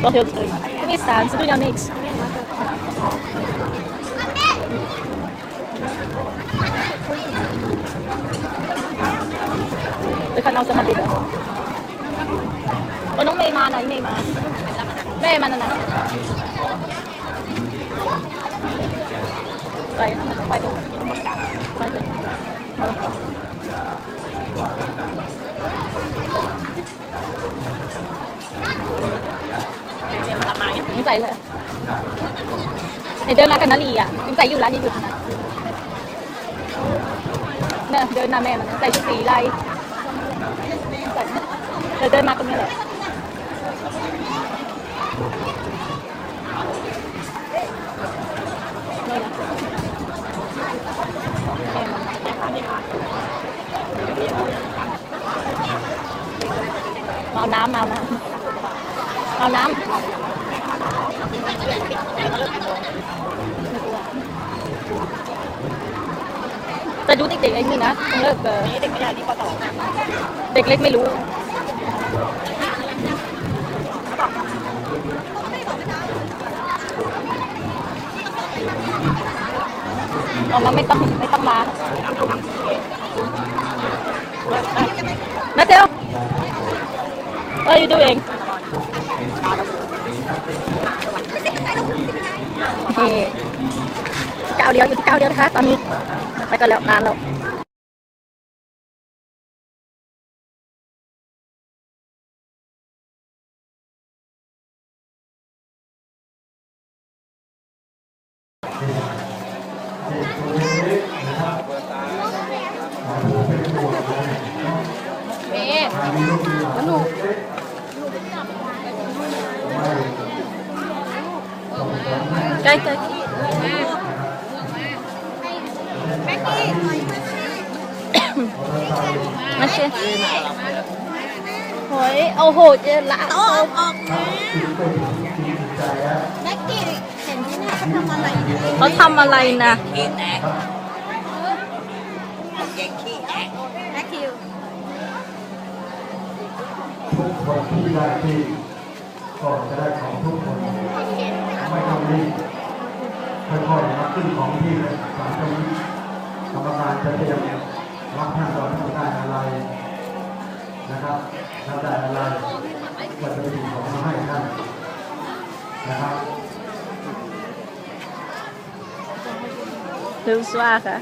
多条腿，因为三都要 mix。看到什么地？我弄眉毛呢，眉毛，呢？快点，快，好。 หนเมย์มาแม่มันน่ะนะไปไปตรงไปตรงยังใส่เลยไอเดินมากันนาลีอะยังใส่อยู่ร้านยังอยู่นะเนี่ยเดินมาแม่มันใส่ชุดสีลายเดินเดินมาตรงนี้เลยเอาน้ำเอาน้ำเอาน้ำ แต่ดูเด็กๆไอ้นี่นะเลิกเออเด็กไม่ใหญ่ที่ปต่อเด็กเล็กไม่รู้เอามาไม่ต้องไม่ต้องมานาเทล What are you doing นี่ก้าเดียวอยู่ที่เก้าเดียวนะคะ ตอนนี้ไปกันแล้วนานแล้วเมย์สนุ ใกล้ใกล้มาเชียโอ้ยเอาโหเจละโต๊ะออกมาแม็กกี้เห็นที่นี่เขาทำอะไรเขาทำอะไรนะแตกเก่งขี้แตกแม็กคิวทุกคนที่ได้ที่ก็จะได้ของทุกคนไม่ต้องรีบ ค่อยๆรับขึ้นของที่สามตรงนี้กรรมการจะเตรียมรับท่านตอนท่านได้อะไรนะครับท่านได้อะไรก็จะเป็นของมาให้ท่านนะครับดูสว่าค่ะ